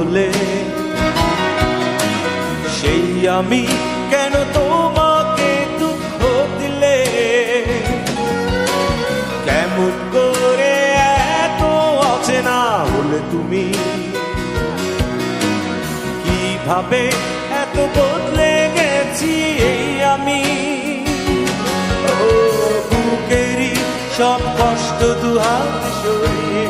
বদলে সেই আমি কেন তোমাকে দুঃখ দিলে? কেমন করে এত আছে না হলে তুমি? কীভাবে এত বদলে গেছি এই আমি? ও বুকেরই সব কষ্ট দুহাত সরিয়ে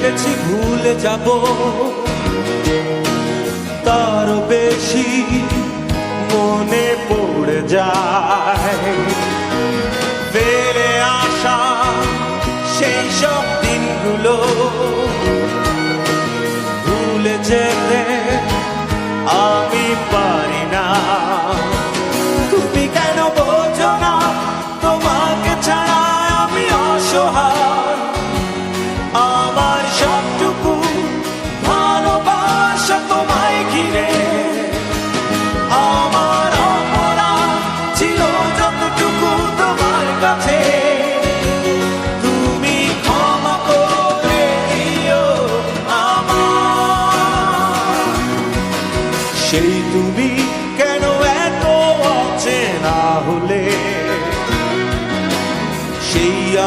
ভেবেছি ভুলে যাব। তার বেশি মনে পড়ে যায়। ফেরে আসা সেই সব দিনগুলো। ভুলে যেতে আমি পারি